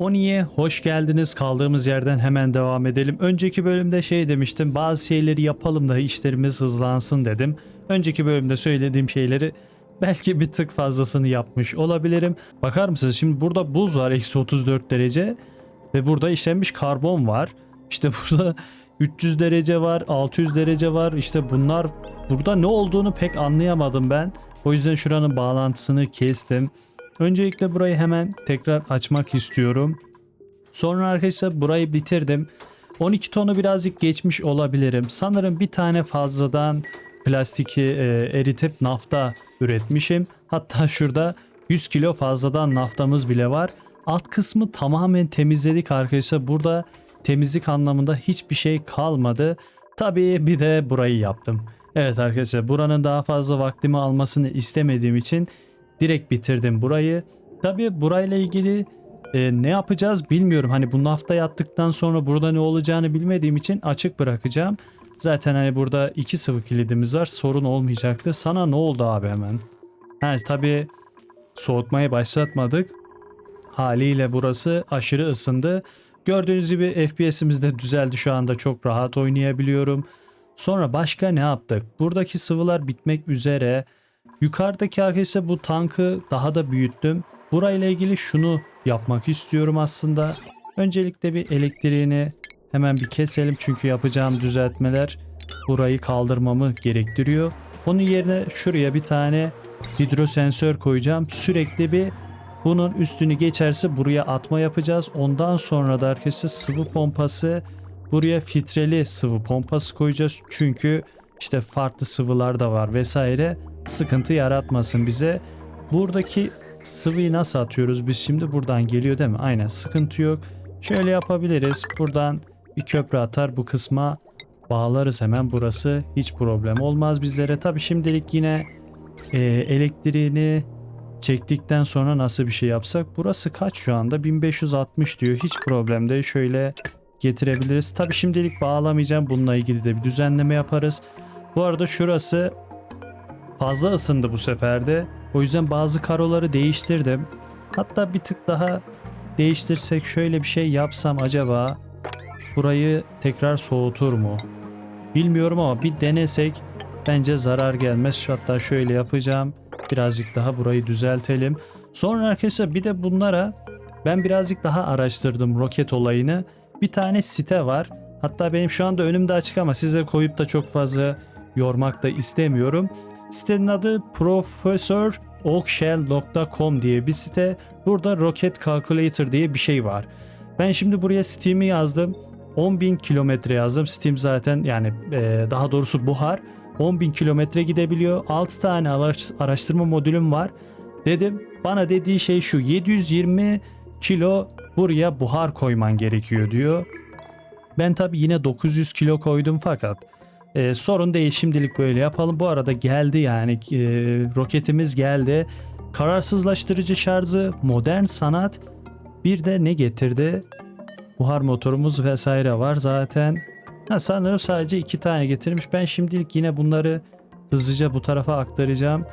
Oni'ye hoş geldiniz. Kaldığımız yerden hemen devam edelim. Önceki bölümde şey demiştim. Bazı şeyleri yapalım da işlerimiz hızlansın dedim. Önceki bölümde söylediğim şeyleri belki bir tık fazlasını yapmış olabilirim. Bakar mısınız? Şimdi burada buz var. Eksi 34 derece. Ve burada işlenmiş karbon var. İşte burada 300 derece var. 600 derece var. İşte bunlar burada ne olduğunu pek anlayamadım ben. O yüzden şuranın bağlantısını kestim. Öncelikle burayı hemen tekrar açmak istiyorum. Sonra arkadaşlar burayı bitirdim. 12 tonu birazcık geçmiş olabilirim. Sanırım bir tane fazladan plastiki e, eritip nafta üretmişim. Hatta şurada 100 kilo fazladan naftamız bile var. Alt kısmı tamamen temizledik arkadaşlar. Burada temizlik anlamında hiçbir şey kalmadı. Tabii bir de burayı yaptım. Evet arkadaşlar buranın daha fazla vaktimi almasını istemediğim için direkt bitirdim burayı. Tabii burayla ilgili e, ne yapacağız bilmiyorum. Hani bu nafta yattıktan sonra burada ne olacağını bilmediğim için açık bırakacağım. Zaten hani burada iki sıvı kilidimiz var. Sorun olmayacaktır. Sana ne oldu abi hemen? Ha tabii soğutmayı başlatmadık. Haliyle burası aşırı ısındı. Gördüğünüz gibi FPS'imiz de düzeldi şu anda çok rahat oynayabiliyorum. Sonra başka ne yaptık? Buradaki sıvılar bitmek üzere. Yukarıdaki arkadaşlar bu tankı daha da büyüttüm. Burayla ilgili şunu yapmak istiyorum aslında. Öncelikle bir elektriğini hemen bir keselim çünkü yapacağım düzeltmeler burayı kaldırmamı gerektiriyor. Onun yerine şuraya bir tane hidrosensör koyacağım. Sürekli bir bunun üstünü geçerse buraya atma yapacağız. Ondan sonra da arkadaşlar sıvı pompası buraya filtreli sıvı pompası koyacağız. Çünkü işte farklı sıvılar da var vesaire sıkıntı yaratmasın bize. Buradaki sıvıyı nasıl atıyoruz biz şimdi? Buradan geliyor değil mi? Aynen sıkıntı yok. Şöyle yapabiliriz. Buradan bir köprü atar bu kısma bağlarız hemen burası. Hiç problem olmaz bizlere. Tabi şimdilik yine e, elektriğini çektikten sonra nasıl bir şey yapsak. Burası kaç şu anda? 1560 diyor. Hiç problem değil. Şöyle getirebiliriz. Tabi şimdilik bağlamayacağım. Bununla ilgili de bir düzenleme yaparız. Bu arada şurası fazla ısındı bu seferde. O yüzden bazı karoları değiştirdim. Hatta bir tık daha değiştirsek şöyle bir şey yapsam acaba burayı tekrar soğutur mu? Bilmiyorum ama bir denesek bence zarar gelmez. Hatta şöyle yapacağım. Birazcık daha burayı düzeltelim. Sonra arkadaşlar bir de bunlara ben birazcık daha araştırdım roket olayını. Bir tane site var. Hatta benim şu anda önümde açık ama size koyup da çok fazla yormak da istemiyorum. Sitenin adı professorokshell.com diye bir site. Burada Rocket Calculator diye bir şey var. Ben şimdi buraya Steam'i yazdım. 10.000 kilometre yazdım. Steam zaten yani e, daha doğrusu buhar 10.000 kilometre gidebiliyor. 6 tane araş- araştırma modülüm var. Dedim bana dediği şey şu 720 kilo buraya buhar koyman gerekiyor diyor. Ben tabi yine 900 kilo koydum fakat e, sorun değil şimdilik böyle yapalım. Bu arada geldi yani e, roketimiz geldi. Kararsızlaştırıcı şarjı, modern sanat bir de ne getirdi? Buhar motorumuz vesaire var zaten. Ha, sanırım sadece iki tane getirmiş. Ben şimdilik yine bunları hızlıca bu tarafa aktaracağım.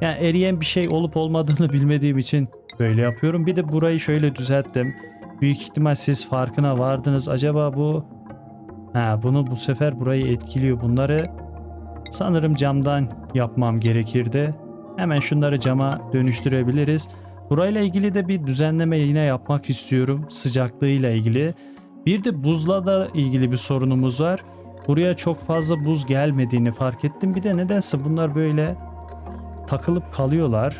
Yani eriyen bir şey olup olmadığını bilmediğim için böyle yapıyorum. Bir de burayı şöyle düzelttim. Büyük ihtimal siz farkına vardınız. Acaba bu Ha bunu bu sefer burayı etkiliyor. Bunları sanırım camdan yapmam gerekirdi. Hemen şunları cama dönüştürebiliriz. Burayla ilgili de bir düzenleme yine yapmak istiyorum. Sıcaklığıyla ilgili. Bir de buzla da ilgili bir sorunumuz var. Buraya çok fazla buz gelmediğini fark ettim. Bir de nedense bunlar böyle takılıp kalıyorlar.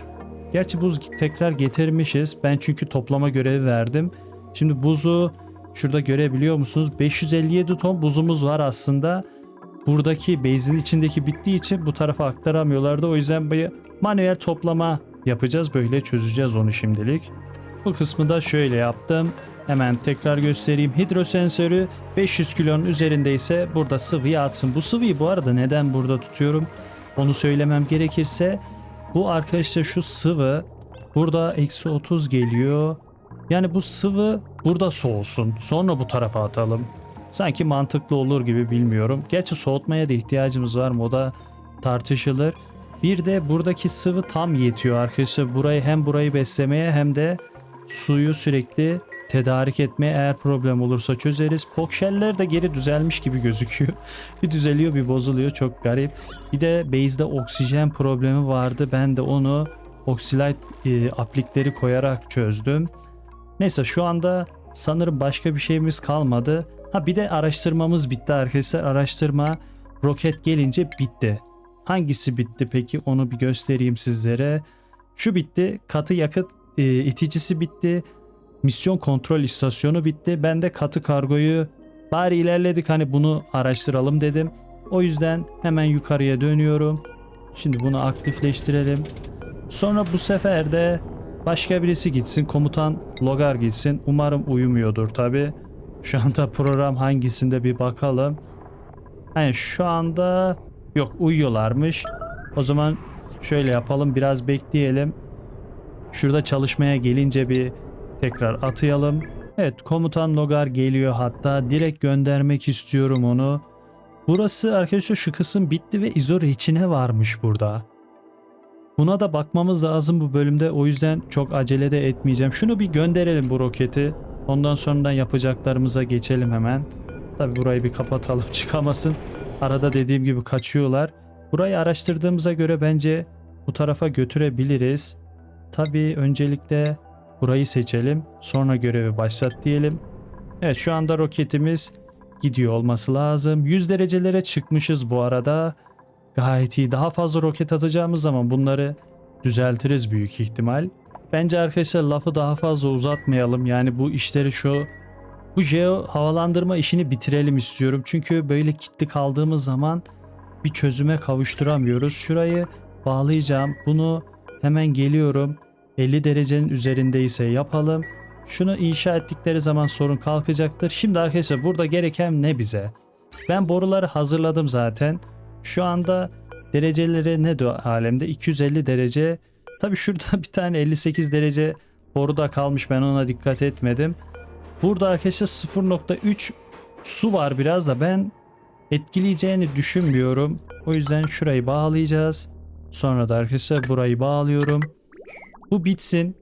Gerçi buz tekrar getirmişiz. Ben çünkü toplama görevi verdim. Şimdi buzu şurada görebiliyor musunuz? 557 ton buzumuz var aslında. Buradaki base'in içindeki bittiği için bu tarafa aktaramıyorlardı. O yüzden bir manuel toplama yapacağız. Böyle çözeceğiz onu şimdilik. Bu kısmı da şöyle yaptım. Hemen tekrar göstereyim. Hidrosensörü 500 kilonun üzerindeyse burada sıvıyı atsın. Bu sıvıyı bu arada neden burada tutuyorum? Onu söylemem gerekirse bu arkadaşlar şu sıvı burada eksi 30 geliyor. Yani bu sıvı burada soğusun. Sonra bu tarafa atalım. Sanki mantıklı olur gibi bilmiyorum. Gerçi soğutmaya da ihtiyacımız var mı o da tartışılır. Bir de buradaki sıvı tam yetiyor arkadaşlar. Burayı hem burayı beslemeye hem de suyu sürekli tedarik etmeye eğer problem olursa çözeriz. Pokşeller de geri düzelmiş gibi gözüküyor. bir düzeliyor bir bozuluyor çok garip. Bir de base'de oksijen problemi vardı. Ben de onu Oxylite e, aplikleri koyarak çözdüm. Neyse şu anda sanırım başka bir şeyimiz kalmadı. Ha bir de araştırmamız bitti arkadaşlar. Araştırma roket gelince bitti. Hangisi bitti peki onu bir göstereyim sizlere. Şu bitti. Katı yakıt e, iticisi bitti. Misyon kontrol istasyonu bitti. Ben de katı kargoyu bari ilerledik hani bunu araştıralım dedim. O yüzden hemen yukarıya dönüyorum. Şimdi bunu aktifleştirelim. Sonra bu sefer de başka birisi gitsin. Komutan Logar gitsin. Umarım uyumuyordur tabi. Şu anda program hangisinde bir bakalım. Yani şu anda yok uyuyorlarmış. O zaman şöyle yapalım biraz bekleyelim. Şurada çalışmaya gelince bir tekrar atayalım. Evet komutan Logar geliyor hatta direkt göndermek istiyorum onu. Burası arkadaşlar şu kısım bitti ve izole içine varmış burada. Buna da bakmamız lazım bu bölümde o yüzden çok acele de etmeyeceğim. Şunu bir gönderelim bu roketi. Ondan sonradan yapacaklarımıza geçelim hemen. Tabi burayı bir kapatalım çıkamasın. Arada dediğim gibi kaçıyorlar. Burayı araştırdığımıza göre bence bu tarafa götürebiliriz. Tabi öncelikle burayı seçelim. Sonra görevi başlat diyelim. Evet şu anda roketimiz gidiyor olması lazım. 100 derecelere çıkmışız bu arada. Gayet iyi. Daha fazla roket atacağımız zaman bunları düzeltiriz büyük ihtimal. Bence arkadaşlar lafı daha fazla uzatmayalım. Yani bu işleri şu bu jeo havalandırma işini bitirelim istiyorum. Çünkü böyle kilitli kaldığımız zaman bir çözüme kavuşturamıyoruz. Şurayı bağlayacağım. Bunu hemen geliyorum. 50 derecenin üzerindeyse yapalım. Şunu inşa ettikleri zaman sorun kalkacaktır. Şimdi arkadaşlar burada gereken ne bize? Ben boruları hazırladım zaten. Şu anda dereceleri ne de alemde 250 derece. Tabi şurada bir tane 58 derece boru da kalmış ben ona dikkat etmedim. Burada arkadaşlar 0.3 su var biraz da ben etkileyeceğini düşünmüyorum. O yüzden şurayı bağlayacağız. Sonra da arkadaşlar burayı bağlıyorum. Bu bitsin.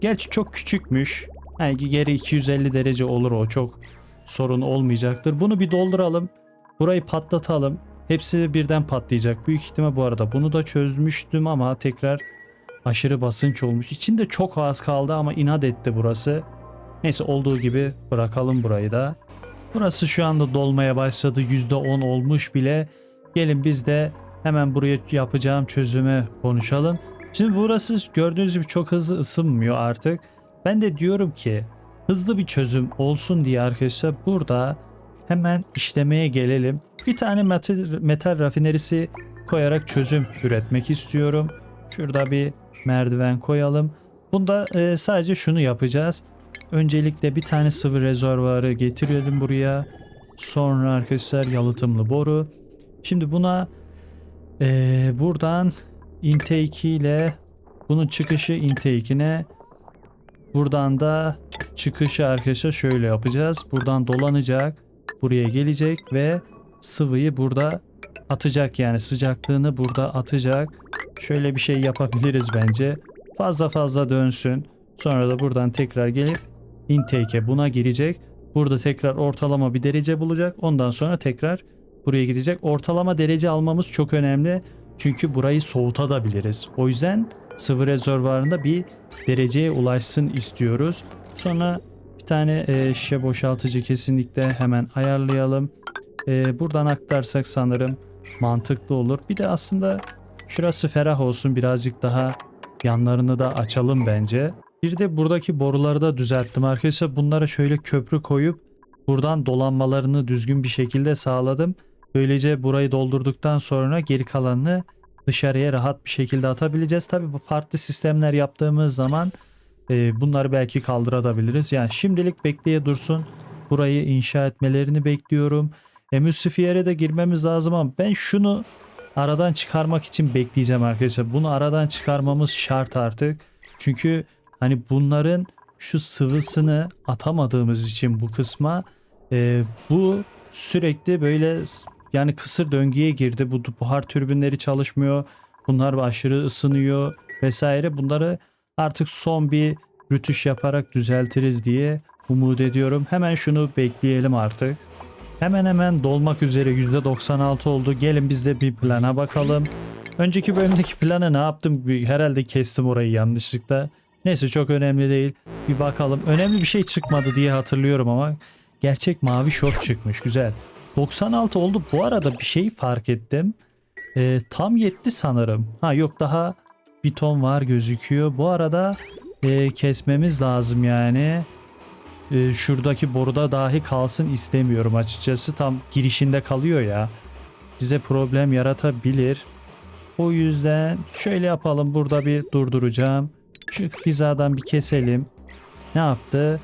Gerçi çok küçükmüş. Yani geri 250 derece olur o çok sorun olmayacaktır. Bunu bir dolduralım. Burayı patlatalım. Hepsi birden patlayacak. Büyük ihtimal bu arada bunu da çözmüştüm ama tekrar aşırı basınç olmuş. İçinde çok az kaldı ama inat etti burası. Neyse olduğu gibi bırakalım burayı da. Burası şu anda dolmaya başladı. %10 olmuş bile. Gelin biz de hemen buraya yapacağım çözümü konuşalım. Şimdi burası gördüğünüz gibi çok hızlı ısınmıyor artık. Ben de diyorum ki hızlı bir çözüm olsun diye arkadaşlar burada hemen işlemeye gelelim. Bir tane metal, metal rafinerisi koyarak çözüm üretmek istiyorum. Şurada bir merdiven koyalım. Bunda e, sadece şunu yapacağız. Öncelikle bir tane sıvı rezervuarı getirelim buraya. Sonra arkadaşlar yalıtımlı boru. Şimdi buna e, buradan intake ile bunun çıkışı intake'ine buradan da çıkışı arkadaşlar şöyle yapacağız. Buradan dolanacak. Buraya gelecek ve sıvıyı burada atacak yani sıcaklığını burada atacak. Şöyle bir şey yapabiliriz bence. Fazla fazla dönsün. Sonra da buradan tekrar gelip intake'e buna girecek. Burada tekrar ortalama bir derece bulacak. Ondan sonra tekrar buraya gidecek. Ortalama derece almamız çok önemli. Çünkü burayı soğutabiliriz. O yüzden sıvı rezervuarında bir dereceye ulaşsın istiyoruz. Sonra bir tane e, şişe boşaltıcı kesinlikle hemen ayarlayalım. E, buradan aktarsak sanırım mantıklı olur. Bir de aslında şurası ferah olsun birazcık daha yanlarını da açalım bence. Bir de buradaki boruları da düzelttim arkadaşlar. Bunlara şöyle köprü koyup buradan dolanmalarını düzgün bir şekilde sağladım. Böylece burayı doldurduktan sonra geri kalanını dışarıya rahat bir şekilde atabileceğiz. Tabi bu farklı sistemler yaptığımız zaman e, bunları belki kaldırabiliriz. Yani şimdilik bekleye dursun. Burayı inşa etmelerini bekliyorum. Emulsifiyere de girmemiz lazım ama ben şunu aradan çıkarmak için bekleyeceğim arkadaşlar. Bunu aradan çıkarmamız şart artık. Çünkü hani bunların şu sıvısını atamadığımız için bu kısma e, bu sürekli böyle yani kısır döngüye girdi. Bu buhar türbinleri çalışmıyor. Bunlar aşırı ısınıyor vesaire. Bunları artık son bir rütüş yaparak düzeltiriz diye umut ediyorum. Hemen şunu bekleyelim artık. Hemen hemen dolmak üzere %96 oldu. Gelin biz de bir plana bakalım. Önceki bölümdeki planı ne yaptım? Herhalde kestim orayı yanlışlıkla. Neyse çok önemli değil. Bir bakalım. Önemli bir şey çıkmadı diye hatırlıyorum ama gerçek mavi şort çıkmış. Güzel. 96 oldu. Bu arada bir şey fark ettim. Ee, tam yetti sanırım. Ha yok daha bir ton var gözüküyor. Bu arada e, kesmemiz lazım yani. E, şuradaki boruda dahi kalsın istemiyorum açıkçası. Tam girişinde kalıyor ya. Bize problem yaratabilir. O yüzden şöyle yapalım. Burada bir durduracağım. Şu hizadan bir keselim. Ne yaptı?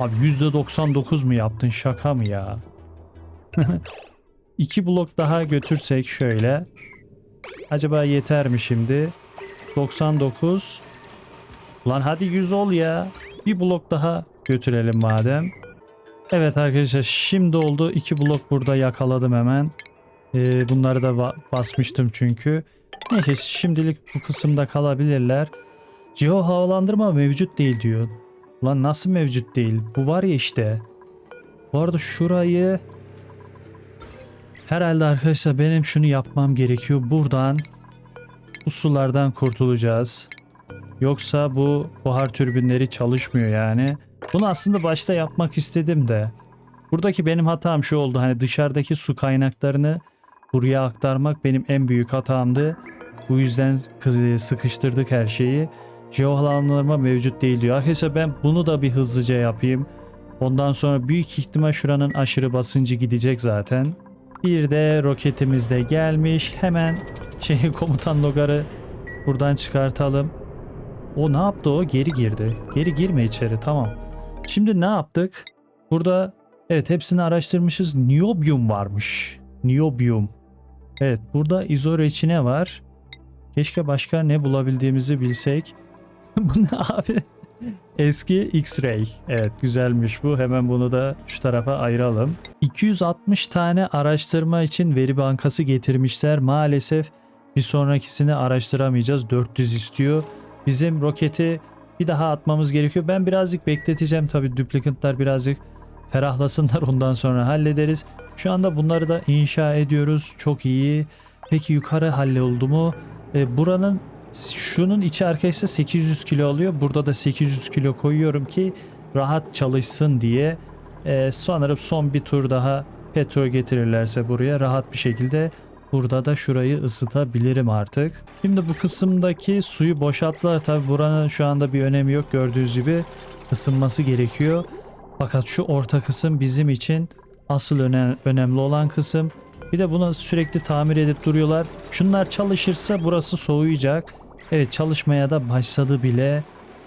Abi %99 mu yaptın? Şaka mı ya? İki blok daha götürsek şöyle. Acaba yeter mi şimdi? 99. Lan hadi 100 ol ya. Bir blok daha götürelim madem. Evet arkadaşlar şimdi oldu. İki blok burada yakaladım hemen. Ee, bunları da ba- basmıştım çünkü. Neyse şimdilik bu kısımda kalabilirler. Geo havalandırma mevcut değil diyor. Lan nasıl mevcut değil? Bu var ya işte. Bu arada şurayı herhalde arkadaşlar benim şunu yapmam gerekiyor. Buradan bu sulardan kurtulacağız. Yoksa bu buhar türbinleri çalışmıyor yani. Bunu aslında başta yapmak istedim de. Buradaki benim hatam şu oldu. Hani dışarıdaki su kaynaklarını buraya aktarmak benim en büyük hatamdı. Bu yüzden kız- sıkıştırdık her şeyi. Jeohlandırma mevcut değil diyor. Arkadaşlar ben bunu da bir hızlıca yapayım. Ondan sonra büyük ihtimal şuranın aşırı basıncı gidecek zaten. Bir de roketimiz de gelmiş. Hemen şey komutan logarı buradan çıkartalım. O ne yaptı o? Geri girdi. Geri girme içeri tamam. Şimdi ne yaptık? Burada evet hepsini araştırmışız. Niobium varmış. Niobium. Evet burada izoreçine var. Keşke başka ne bulabildiğimizi bilsek. bu ne abi? Eski X-Ray. Evet güzelmiş bu. Hemen bunu da şu tarafa ayıralım. 260 tane araştırma için veri bankası getirmişler. Maalesef bir sonrakisini araştıramayacağız. 400 istiyor. Bizim roketi bir daha atmamız gerekiyor. Ben birazcık bekleteceğim tabii duplikantlar birazcık ferahlasınlar ondan sonra hallederiz. Şu anda bunları da inşa ediyoruz. Çok iyi. Peki yukarı halloldu mu? E, buranın şunun içi arkadaşlar 800 kilo alıyor. Burada da 800 kilo koyuyorum ki rahat çalışsın diye. E, sanırım son bir tur daha petrol getirirlerse buraya rahat bir şekilde burada da şurayı ısıtabilirim artık. Şimdi bu kısımdaki suyu boşalttılar. Tabi buranın şu anda bir önemi yok. Gördüğünüz gibi ısınması gerekiyor. Fakat şu orta kısım bizim için asıl öne- önemli olan kısım. Bir de bunu sürekli tamir edip duruyorlar. Şunlar çalışırsa burası soğuyacak. Evet çalışmaya da başladı bile.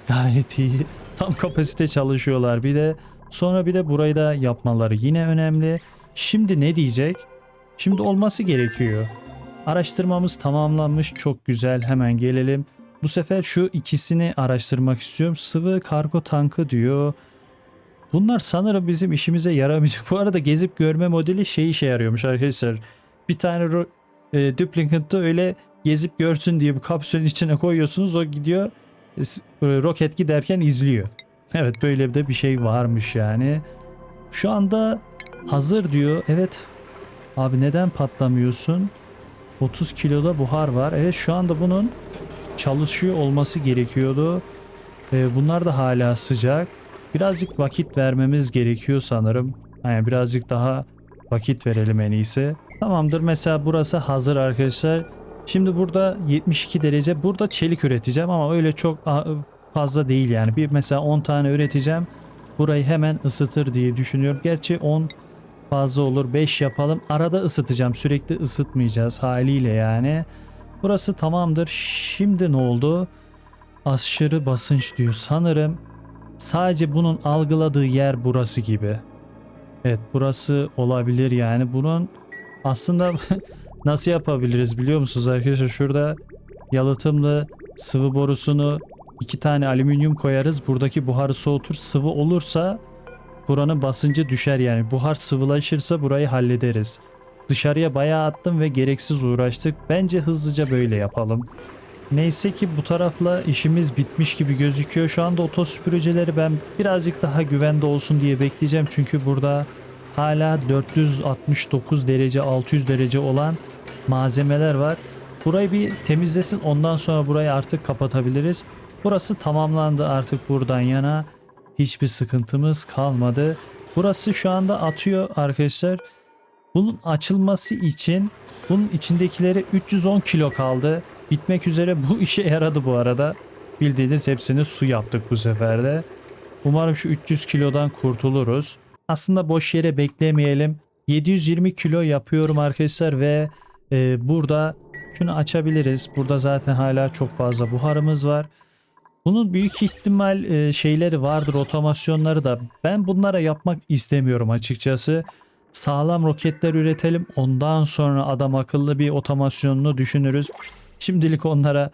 Gayet iyi. Tam kapasite çalışıyorlar bir de. Sonra bir de burayı da yapmaları yine önemli. Şimdi ne diyecek? Şimdi olması gerekiyor. Araştırmamız tamamlanmış. Çok güzel. Hemen gelelim. Bu sefer şu ikisini araştırmak istiyorum. Sıvı kargo tankı diyor. Bunlar sanırım bizim işimize yaramayacak. Bu arada gezip görme modeli şey işe yarıyormuş arkadaşlar. Bir tane e, duplicant'ı öyle gezip görsün diye bu kapsülün içine koyuyorsunuz. O gidiyor e, roket giderken izliyor. Evet böyle de bir şey varmış yani. Şu anda hazır diyor. Evet. Abi neden patlamıyorsun? 30 kiloda buhar var. Evet şu anda bunun çalışıyor olması gerekiyordu. E, bunlar da hala sıcak. Birazcık vakit vermemiz gerekiyor sanırım. Yani birazcık daha vakit verelim en iyisi. Tamamdır mesela burası hazır arkadaşlar. Şimdi burada 72 derece. Burada çelik üreteceğim ama öyle çok fazla değil yani. Bir mesela 10 tane üreteceğim. Burayı hemen ısıtır diye düşünüyorum. Gerçi 10 fazla olur. 5 yapalım. Arada ısıtacağım. Sürekli ısıtmayacağız haliyle yani. Burası tamamdır. Şimdi ne oldu? Aşırı basınç diyor. Sanırım sadece bunun algıladığı yer burası gibi. Evet burası olabilir yani. Bunun aslında nasıl yapabiliriz biliyor musunuz arkadaşlar? Şurada yalıtımlı sıvı borusunu iki tane alüminyum koyarız. Buradaki buharı soğutur. Sıvı olursa buranın basıncı düşer yani. Buhar sıvılaşırsa burayı hallederiz. Dışarıya bayağı attım ve gereksiz uğraştık. Bence hızlıca böyle yapalım. Neyse ki bu tarafla işimiz bitmiş gibi gözüküyor. Şu anda otosüpürücüleri ben birazcık daha güvende olsun diye bekleyeceğim. Çünkü burada hala 469 derece 600 derece olan malzemeler var. Burayı bir temizlesin ondan sonra burayı artık kapatabiliriz. Burası tamamlandı artık buradan yana hiçbir sıkıntımız kalmadı. Burası şu anda atıyor arkadaşlar. Bunun açılması için bunun içindekileri 310 kilo kaldı. Bitmek üzere bu işe yaradı bu arada. Bildiğiniz hepsini su yaptık bu sefer de. Umarım şu 300 kilodan kurtuluruz. Aslında boş yere beklemeyelim. 720 kilo yapıyorum arkadaşlar ve e, burada şunu açabiliriz. Burada zaten hala çok fazla buharımız var. Bunun büyük ihtimal e, şeyleri vardır otomasyonları da ben bunlara yapmak istemiyorum açıkçası. Sağlam roketler üretelim ondan sonra adam akıllı bir otomasyonunu düşünürüz. Şimdilik onlara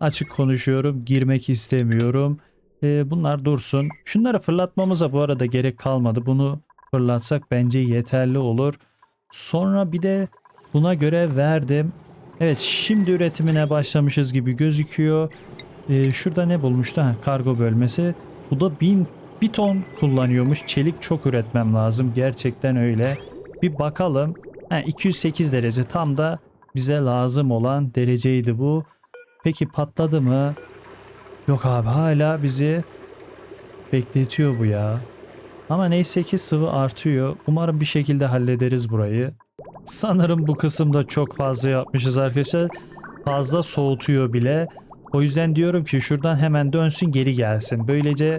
açık konuşuyorum girmek istemiyorum. E, bunlar dursun. Şunları fırlatmamıza bu arada gerek kalmadı. Bunu fırlatsak bence yeterli olur. Sonra bir de buna göre verdim. Evet şimdi üretimine başlamışız gibi gözüküyor. Ee, şurada ne bulmuştu? Ha, kargo bölmesi. Bu da 1000 bir ton kullanıyormuş. Çelik çok üretmem lazım. Gerçekten öyle. Bir bakalım. Ha, 208 derece tam da bize lazım olan dereceydi bu. Peki patladı mı? Yok abi hala bizi bekletiyor bu ya. Ama neyse ki sıvı artıyor. Umarım bir şekilde hallederiz burayı. Sanırım bu kısımda çok fazla yapmışız arkadaşlar. Fazla soğutuyor bile. O yüzden diyorum ki şuradan hemen dönsün geri gelsin. Böylece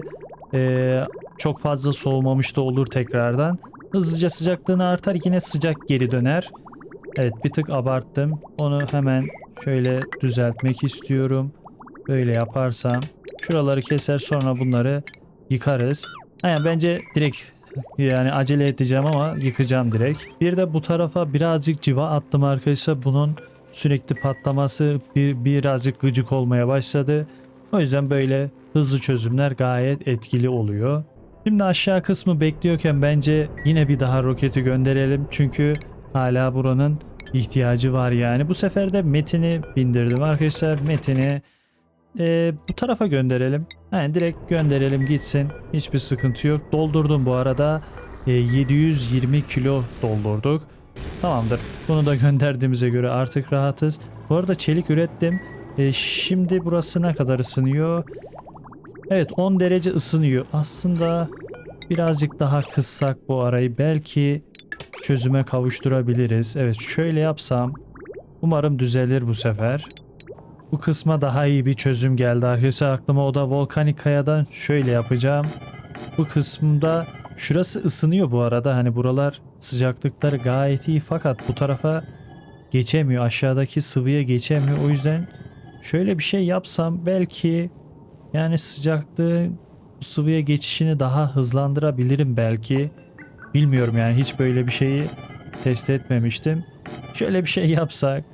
eee, çok fazla soğumamış da olur tekrardan. Hızlıca sıcaklığını artar yine sıcak geri döner. Evet bir tık abarttım. Onu hemen şöyle düzeltmek istiyorum. Böyle yaparsam şuraları keser sonra bunları yıkarız. Yani bence direkt yani acele edeceğim ama yıkacağım direkt. Bir de bu tarafa birazcık civa attım arkadaşlar. Bunun sürekli patlaması bir, birazcık gıcık olmaya başladı. O yüzden böyle hızlı çözümler gayet etkili oluyor. Şimdi aşağı kısmı bekliyorken bence yine bir daha roketi gönderelim. Çünkü hala buranın ihtiyacı var yani. Bu sefer de Metin'i bindirdim arkadaşlar. Metin'i e, bu tarafa gönderelim. Yani direkt gönderelim gitsin. Hiçbir sıkıntı yok. Doldurdum bu arada. E, 720 kilo doldurduk. Tamamdır. Bunu da gönderdiğimize göre artık rahatız. Bu arada çelik ürettim. E, şimdi burası ne kadar ısınıyor? Evet 10 derece ısınıyor. Aslında birazcık daha kıssak bu arayı belki çözüme kavuşturabiliriz. Evet şöyle yapsam umarım düzelir bu sefer. Bu kısma daha iyi bir çözüm geldi arkadaşlar. Aklıma o da volkanik kayadan şöyle yapacağım. Bu kısımda şurası ısınıyor bu arada. Hani buralar sıcaklıkları gayet iyi fakat bu tarafa geçemiyor. Aşağıdaki sıvıya geçemiyor. O yüzden şöyle bir şey yapsam belki yani sıcaklığı sıvıya geçişini daha hızlandırabilirim belki. Bilmiyorum yani hiç böyle bir şeyi test etmemiştim. Şöyle bir şey yapsak.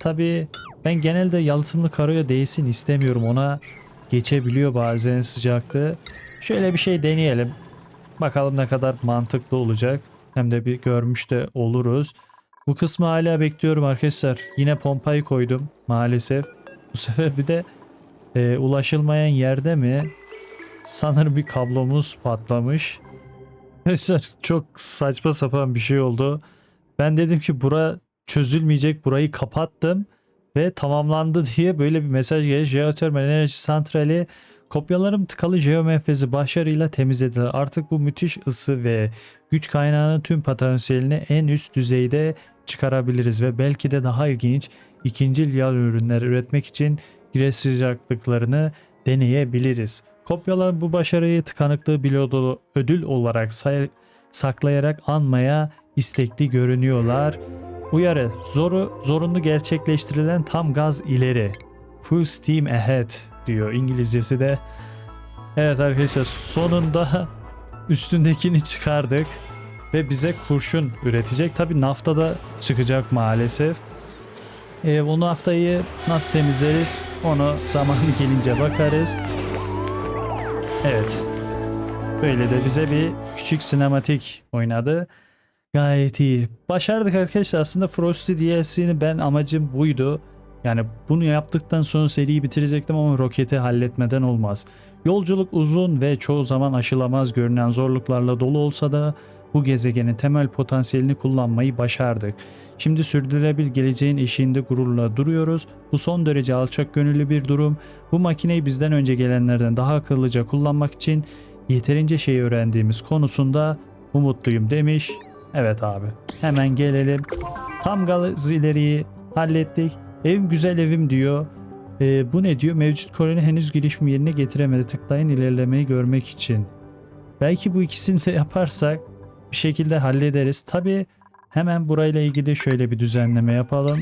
Tabi ben genelde yalıtımlı karaya değsin istemiyorum ona geçebiliyor bazen sıcaklığı şöyle bir şey deneyelim Bakalım ne kadar mantıklı olacak. Hem de bir görmüş de oluruz. Bu kısmı hala bekliyorum arkadaşlar. Yine pompayı koydum maalesef. Bu sefer bir de e, ulaşılmayan yerde mi? Sanırım bir kablomuz patlamış. Arkadaşlar çok saçma sapan bir şey oldu. Ben dedim ki bura çözülmeyecek burayı kapattım ve tamamlandı diye böyle bir mesaj geldi. Jeotermal Enerji Santrali Kopyalarım tıkalı jeomenfezi başarıyla temizlediler. Artık bu müthiş ısı ve güç kaynağının tüm potansiyelini en üst düzeyde çıkarabiliriz ve belki de daha ilginç ikinci yağ ürünler üretmek için gire sıcaklıklarını deneyebiliriz. Kopyalar bu başarıyı tıkanıklığı bilodo ödül olarak saklayarak anmaya istekli görünüyorlar. Uyarı, zoru, zorunlu gerçekleştirilen tam gaz ileri. Full steam ahead diyor İngilizcesi de. Evet arkadaşlar sonunda üstündekini çıkardık ve bize kurşun üretecek. Tabi nafta da çıkacak maalesef. E, o naftayı nasıl temizleriz onu zamanı gelince bakarız. Evet. Böyle de bize bir küçük sinematik oynadı. Gayet iyi. Başardık arkadaşlar. Aslında Frosty DLC'ni ben amacım buydu. Yani bunu yaptıktan sonra seriyi bitirecektim ama roketi halletmeden olmaz. Yolculuk uzun ve çoğu zaman aşılamaz görünen zorluklarla dolu olsa da bu gezegenin temel potansiyelini kullanmayı başardık. Şimdi sürdürülebilir geleceğin eşiğinde gururla duruyoruz. Bu son derece alçak gönüllü bir durum. Bu makineyi bizden önce gelenlerden daha akıllıca kullanmak için yeterince şey öğrendiğimiz konusunda umutluyum demiş. Evet abi hemen gelelim. Tam gaz hallettik. Evim güzel evim diyor. Ee, bu ne diyor? Mevcut koloni henüz gelişim yerine getiremedi. Tıklayın ilerlemeyi görmek için. Belki bu ikisini de yaparsak bir şekilde hallederiz. Tabi hemen burayla ilgili şöyle bir düzenleme yapalım.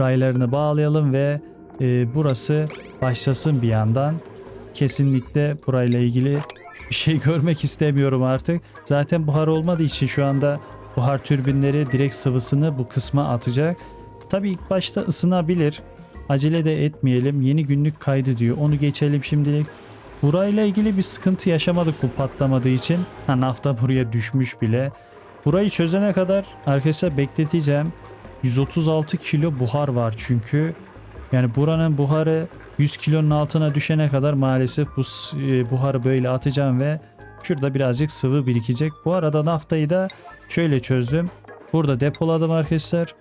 Raylarını bağlayalım ve e, burası başlasın bir yandan. Kesinlikle burayla ilgili bir şey görmek istemiyorum artık. Zaten buhar olmadığı için şu anda buhar türbinleri direkt sıvısını bu kısma atacak. Tabi ilk başta ısınabilir. Acele de etmeyelim. Yeni günlük kaydı diyor. Onu geçelim şimdilik. Burayla ilgili bir sıkıntı yaşamadık bu patlamadığı için. Ha nafta buraya düşmüş bile. Burayı çözene kadar arkadaşlar bekleteceğim. 136 kilo buhar var çünkü. Yani buranın buharı 100 kilonun altına düşene kadar maalesef bu e, buharı böyle atacağım ve şurada birazcık sıvı birikecek. Bu arada naftayı da şöyle çözdüm. Burada depoladım arkadaşlar.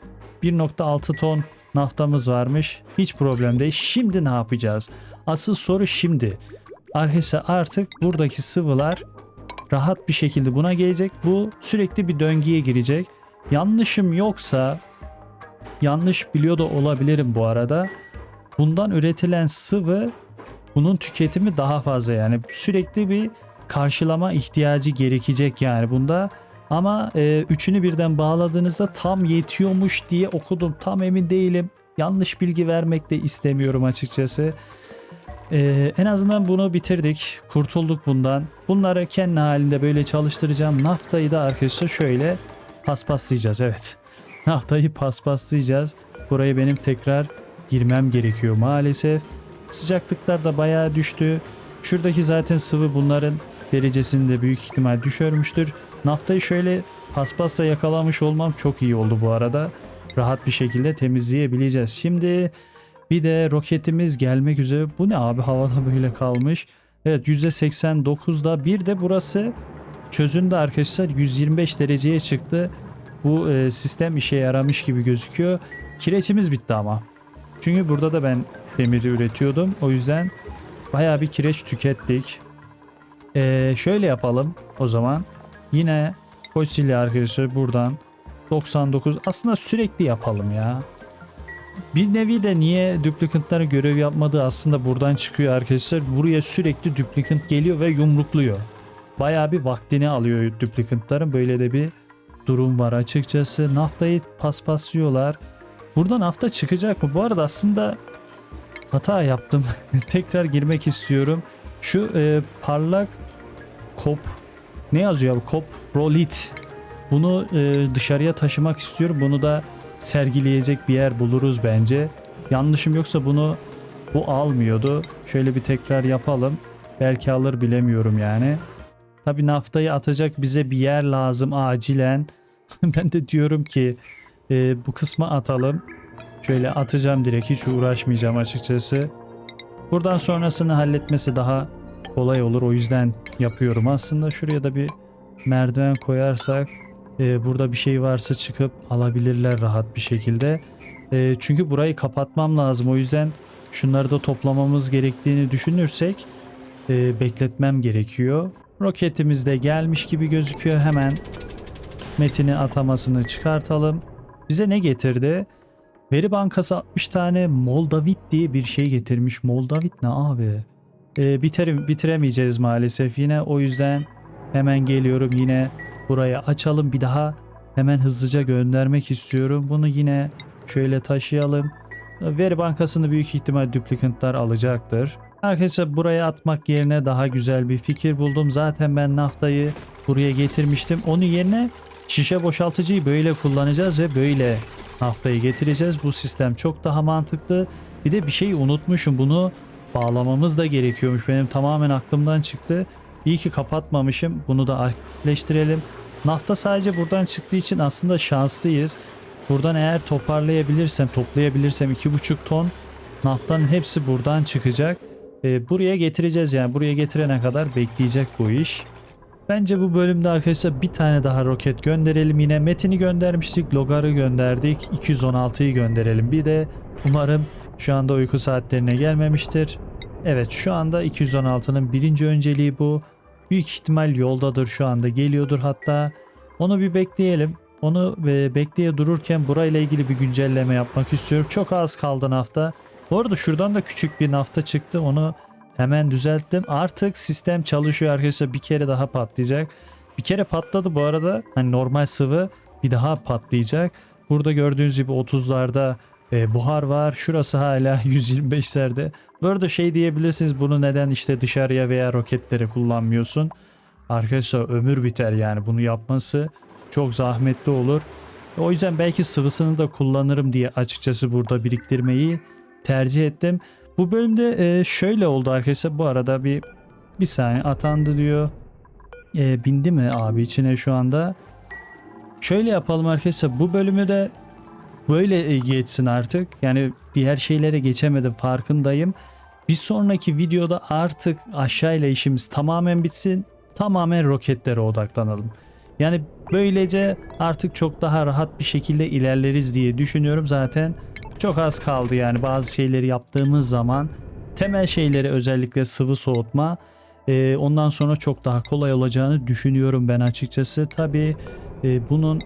1.6 ton naftamız varmış. Hiç problem değil. Şimdi ne yapacağız? Asıl soru şimdi. Arkadaşlar artık buradaki sıvılar rahat bir şekilde buna gelecek. Bu sürekli bir döngüye girecek. Yanlışım yoksa yanlış biliyor da olabilirim bu arada. Bundan üretilen sıvı bunun tüketimi daha fazla yani sürekli bir karşılama ihtiyacı gerekecek yani bunda. Ama e, üçünü birden bağladığınızda tam yetiyormuş diye okudum. Tam emin değilim. Yanlış bilgi vermek de istemiyorum açıkçası. Ee, en azından bunu bitirdik. Kurtulduk bundan. Bunları kendi halinde böyle çalıştıracağım. Naftayı da arkadaşlar şöyle paspaslayacağız. Evet. Naftayı paspaslayacağız. Buraya benim tekrar girmem gerekiyor maalesef. Sıcaklıklar da bayağı düştü. Şuradaki zaten sıvı bunların derecesini de büyük ihtimal düşürmüştür. Naftayı şöyle paspasla yakalamış olmam çok iyi oldu bu arada. Rahat bir şekilde temizleyebileceğiz. Şimdi bir de roketimiz gelmek üzere. Bu ne abi havada böyle kalmış. Evet %89'da bir de burası çözündü arkadaşlar 125 dereceye çıktı. Bu e, sistem işe yaramış gibi gözüküyor. Kireçimiz bitti ama. Çünkü burada da ben demiri üretiyordum. O yüzden bayağı bir kireç tükettik. E, şöyle yapalım o zaman. Yine fosili arkadaşlar buradan 99 aslında sürekli yapalım ya. Bir nevi de niye duplikantların görev yapmadığı aslında buradan çıkıyor arkadaşlar. Buraya sürekli duplikant geliyor ve yumrukluyor. Bayağı bir vaktini alıyor duplikantların. Böyle de bir durum var açıkçası. Naftayı paspaslıyorlar. Burada nafta çıkacak mı? Bu arada aslında hata yaptım. Tekrar girmek istiyorum. Şu e, parlak kop ne yazıyor abi? Kop rolit. Bunu e, dışarıya taşımak istiyorum. Bunu da sergileyecek bir yer buluruz bence. Yanlışım yoksa bunu bu almıyordu. Şöyle bir tekrar yapalım. Belki alır bilemiyorum yani. Tabi naftayı atacak bize bir yer lazım acilen. ben de diyorum ki e, bu kısma atalım. Şöyle atacağım direkt hiç uğraşmayacağım açıkçası. Buradan sonrasını halletmesi daha kolay olur. O yüzden yapıyorum aslında. Şuraya da bir merdiven koyarsak e, burada bir şey varsa çıkıp alabilirler rahat bir şekilde. E, çünkü burayı kapatmam lazım. O yüzden şunları da toplamamız gerektiğini düşünürsek e, bekletmem gerekiyor. Roketimiz de gelmiş gibi gözüküyor. Hemen metini atamasını çıkartalım. Bize ne getirdi? Veri bankası 60 tane Moldavit diye bir şey getirmiş. Moldavit ne abi? E, biterim, bitiremeyeceğiz maalesef yine. O yüzden hemen geliyorum yine buraya açalım bir daha hemen hızlıca göndermek istiyorum. Bunu yine şöyle taşıyalım. Veri bankasını büyük ihtimal duplikantlar alacaktır. Arkadaşlar buraya atmak yerine daha güzel bir fikir buldum. Zaten ben naftayı buraya getirmiştim. Onun yerine şişe boşaltıcıyı böyle kullanacağız ve böyle naftayı getireceğiz. Bu sistem çok daha mantıklı. Bir de bir şey unutmuşum. Bunu bağlamamız da gerekiyormuş. Benim tamamen aklımdan çıktı. İyi ki kapatmamışım. Bunu da aktifleştirelim. Nafta sadece buradan çıktığı için aslında şanslıyız. Buradan eğer toparlayabilirsem, toplayabilirsem 2,5 ton naftanın hepsi buradan çıkacak. Ee, buraya getireceğiz yani. Buraya getirene kadar bekleyecek bu iş. Bence bu bölümde arkadaşlar bir tane daha roket gönderelim yine. Metin'i göndermiştik, Logar'ı gönderdik. 216'yı gönderelim. Bir de umarım şu anda uyku saatlerine gelmemiştir. Evet şu anda 216'nın birinci önceliği bu. Büyük ihtimal yoldadır şu anda geliyordur hatta. Onu bir bekleyelim. Onu e, bekleye dururken burayla ilgili bir güncelleme yapmak istiyorum. Çok az kaldı nafta. Bu arada şuradan da küçük bir nafta çıktı. Onu hemen düzelttim. Artık sistem çalışıyor arkadaşlar. Bir kere daha patlayacak. Bir kere patladı bu arada. Hani normal sıvı bir daha patlayacak. Burada gördüğünüz gibi 30'larda e, buhar var. Şurası hala 125'lerde. Bu arada şey diyebilirsiniz bunu neden işte dışarıya veya roketleri kullanmıyorsun. Arkadaşlar ömür biter yani bunu yapması çok zahmetli olur. O yüzden belki sıvısını da kullanırım diye açıkçası burada biriktirmeyi tercih ettim. Bu bölümde e, şöyle oldu arkadaşlar. Bu arada bir bir saniye atandı diyor. E, bindi mi abi içine şu anda? Şöyle yapalım arkadaşlar. Bu bölümü de böyle e, geçsin artık. Yani diğer şeylere geçemedim farkındayım. Bir sonraki videoda artık aşağıyla işimiz tamamen bitsin. Tamamen roketlere odaklanalım. Yani böylece artık çok daha rahat bir şekilde ilerleriz diye düşünüyorum. Zaten çok az kaldı yani bazı şeyleri yaptığımız zaman temel şeyleri özellikle sıvı soğutma e, ondan sonra çok daha kolay olacağını düşünüyorum ben açıkçası. Tabi bunun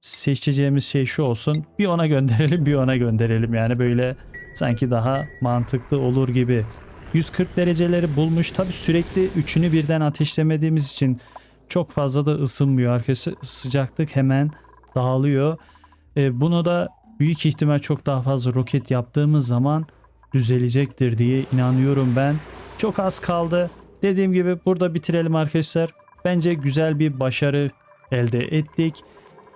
seçeceğimiz şey şu olsun bir ona gönderelim bir ona gönderelim yani böyle sanki daha mantıklı olur gibi. 140 dereceleri bulmuş tabi sürekli üçünü birden ateşlemediğimiz için çok fazla da ısınmıyor arkadaşlar sıcaklık hemen dağılıyor. E, bunu da büyük ihtimal çok daha fazla roket yaptığımız zaman düzelecektir diye inanıyorum ben. Çok az kaldı. Dediğim gibi burada bitirelim arkadaşlar. Bence güzel bir başarı elde ettik.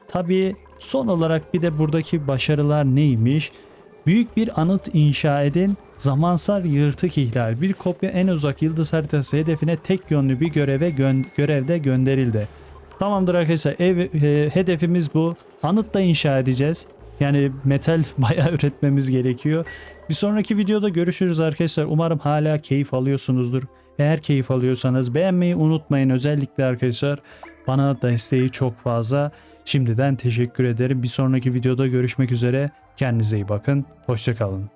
Tabii son olarak bir de buradaki başarılar neymiş? Büyük bir anıt inşa edin. Zamansal yırtık ihlal. Bir kopya en uzak yıldız haritası hedefine tek yönlü bir göreve gö- görevde gönderildi. Tamamdır arkadaşlar. Ev, e, hedefimiz bu. Anıt da inşa edeceğiz. Yani metal bayağı üretmemiz gerekiyor. Bir sonraki videoda görüşürüz arkadaşlar. Umarım hala keyif alıyorsunuzdur. Eğer keyif alıyorsanız beğenmeyi unutmayın. Özellikle arkadaşlar bana desteği çok fazla. Şimdiden teşekkür ederim. Bir sonraki videoda görüşmek üzere. Kendinize iyi bakın. Hoşçakalın.